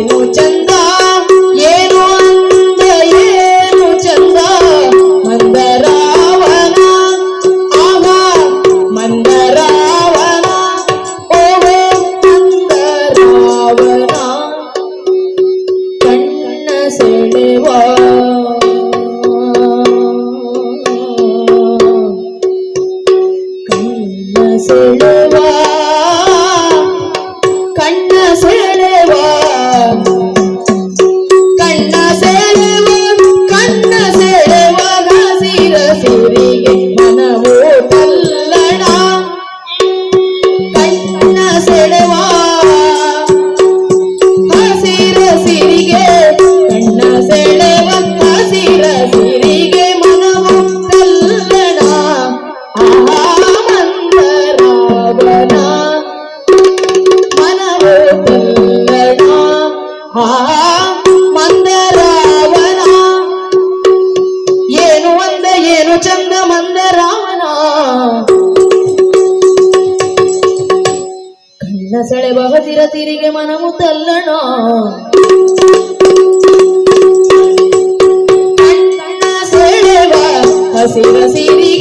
一路艰。Brasil, Brasil.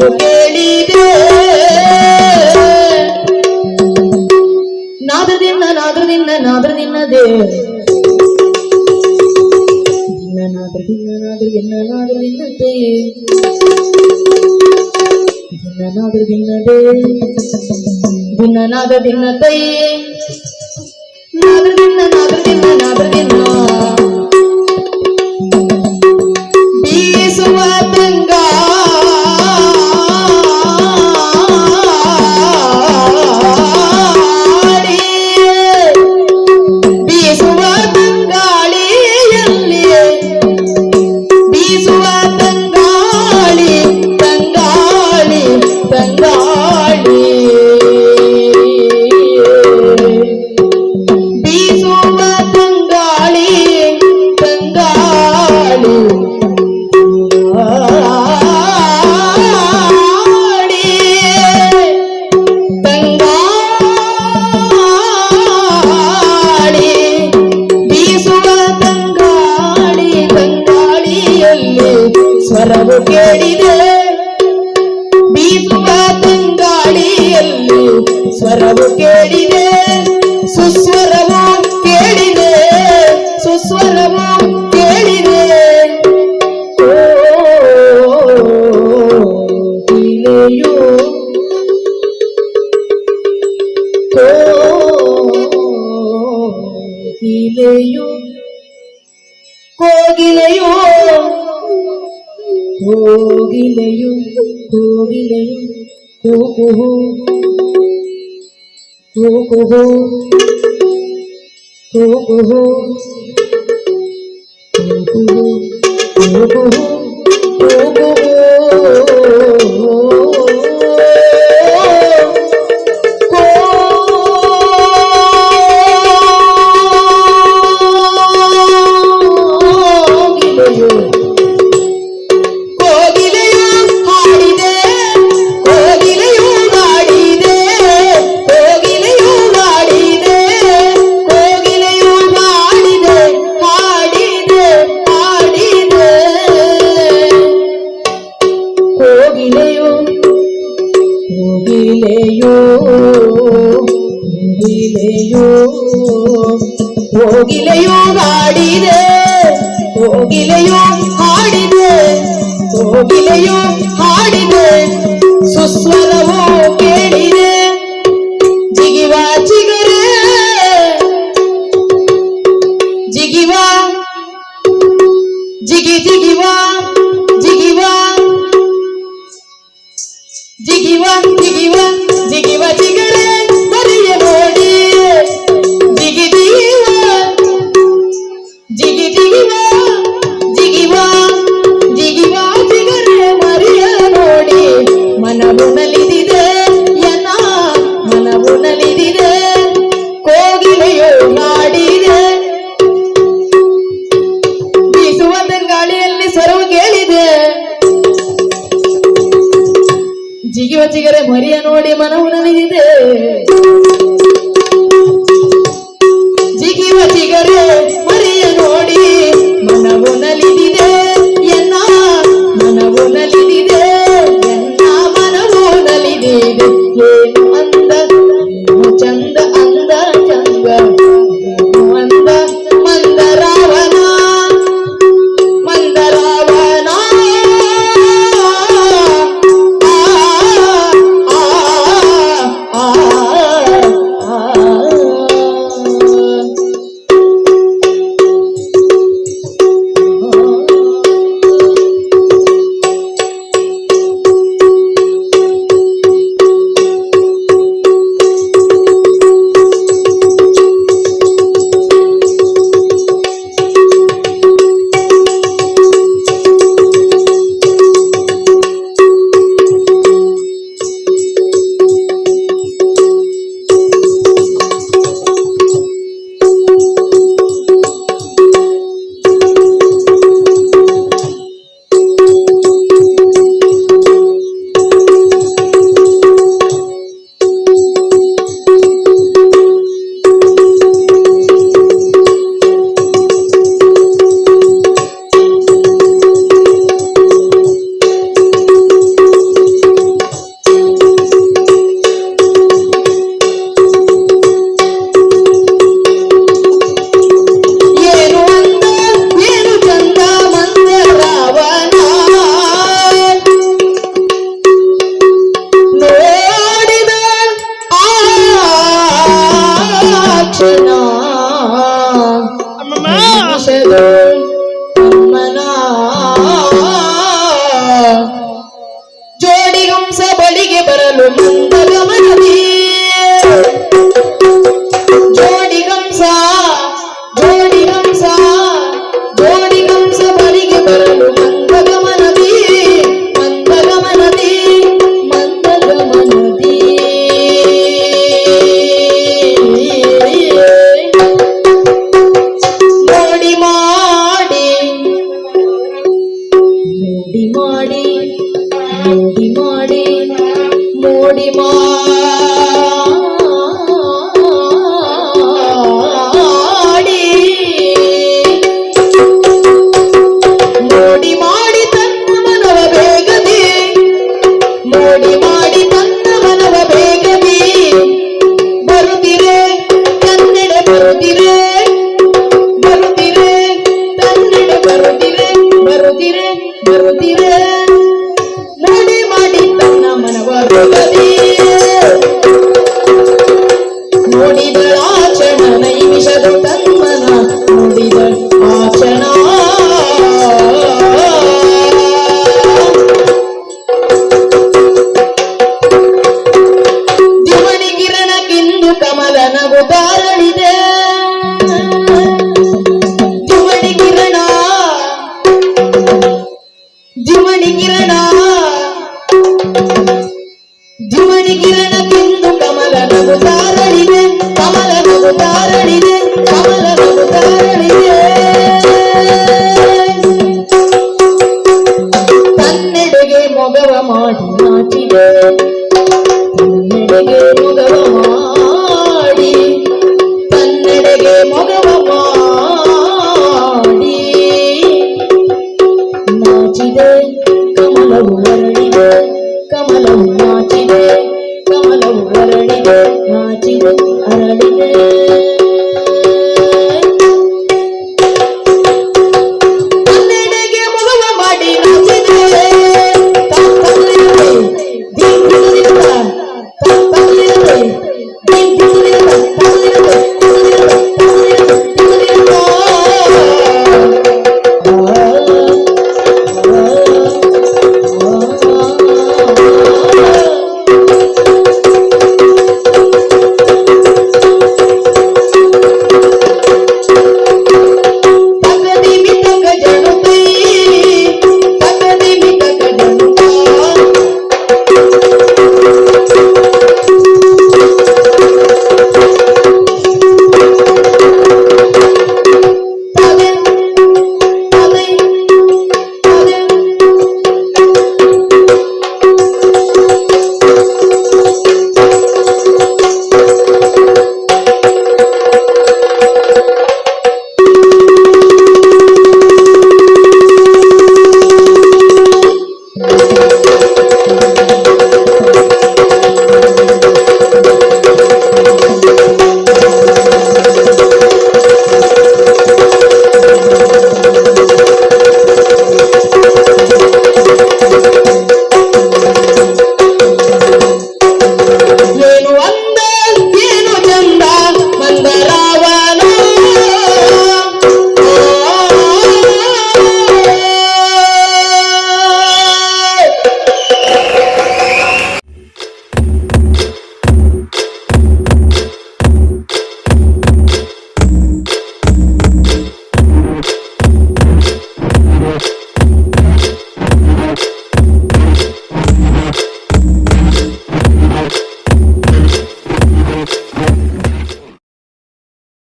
ನಾನು ಕೇಳಿದೆ. ನಾದದಿಂದ ನಾದದಿಂದ ನಾದದಿಂದದೇ ನಾದದಿಂದ ನಾದದಿಂದ ನಾದದಿಂದದೇ ದಿನನಾದ ದಿನದೇ ದಿನನಾದ ದಿನತೈ ನಾದದಿಂದ ನಾದದಿಂದ கோகிலையும் கோகிலையும் கோகுஹோ கோகுஹோ கோகுஹோ கோகுஹோ கோகுஹோ Coco ಹೋಗಿಲೆಯೋ ಹಾಡಿದೆ ಹೋಗಿಲೆಯೋ ಹಾಡಿದೆ ಹೋಗಿಲೆಯೋ ಯೋಚಿಗರೆ ಮರಿಯ ನೋಡಿ ಮನವು ನನಗಿದೆ. Don't even know.